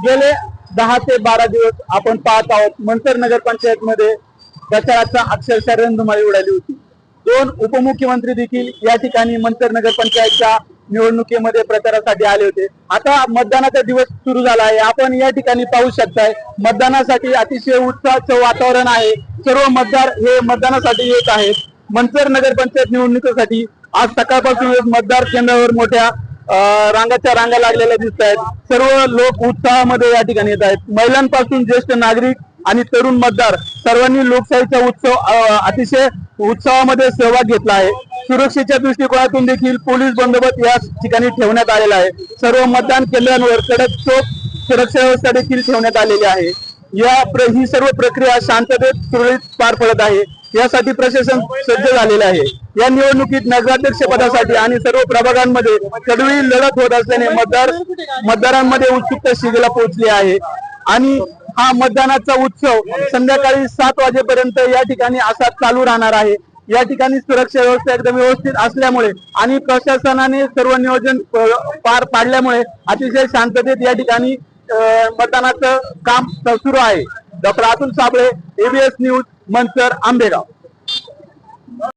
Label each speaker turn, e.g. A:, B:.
A: गेले दहा ते बारा दिवस आपण पाहत आहोत मंतर नगरपंचायत मध्ये प्रचाराचा अक्षरशः रंधुमाळी उडाली होती. दोन उपमुख्यमंत्री देखील या ठिकाणी मंतर नगरपंचायतच्या निवडणुकीमध्ये प्रचारासाठी आले होते. आता मतदानाचा दिवस सुरू झाला आहे. आपण या ठिकाणी पाहू शकताय मतदानासाठी अतिशय उत्साहाचं वातावरण आहे. सर्व मतदार हे मतदानासाठी येत आहेत. मंचर नगरपंचायत निवडणुकीसाठी आज सकाळपासून मतदार केंद्रावर मोठ्या रांगाच्या रांगा लागलेल्या दिसत आहेत. सर्व लोक उत्साहामध्ये या ठिकाणी येत आहेत. महिलांपासून ज्येष्ठ नागरिक आणि तरुण मतदार सर्वांनी लोकशाहीचा उत्सव अतिशय उत्सवामध्ये सहभाग घेतला आहे. सुरक्षेच्या दृष्टिकोनातून देखील पोलीस बंदोबस्त या ठिकाणी ठेवण्यात आलेला आहे. सर्व मतदान केंद्रांवर कडक चोख सुरक्षा व्यवस्था देखील ठेवण्यात आलेली आहे. या ही सर्व प्रक्रिया शांततेत सुरळीत पार पडत आहे. यासाठी प्रशासन सज्ज झालेले आहे. या निवडणुकीत नगराध्यक्ष पदासाठी आणि सर्व प्रभागांमध्ये कडवी लढत होत असल्याने मतदार मतदारांमध्ये उत्सुकता शिगेला पोहोचली आहे. आणि हा मतदानाचा उत्सव संध्याकाळी सात वाजेपर्यंत या ठिकाणी असा चालू राहणार आहे. या ठिकाणी सुरक्षा व्यवस्था एकदम व्यवस्थित असल्यामुळे आणि प्रशासनाने सर्व नियोजन पार पाडल्यामुळे अतिशय शांततेत या ठिकाणी मतदानाचं काम सुरू आहे. Doctor Atul Sable ABS news Mantar Ambegaon.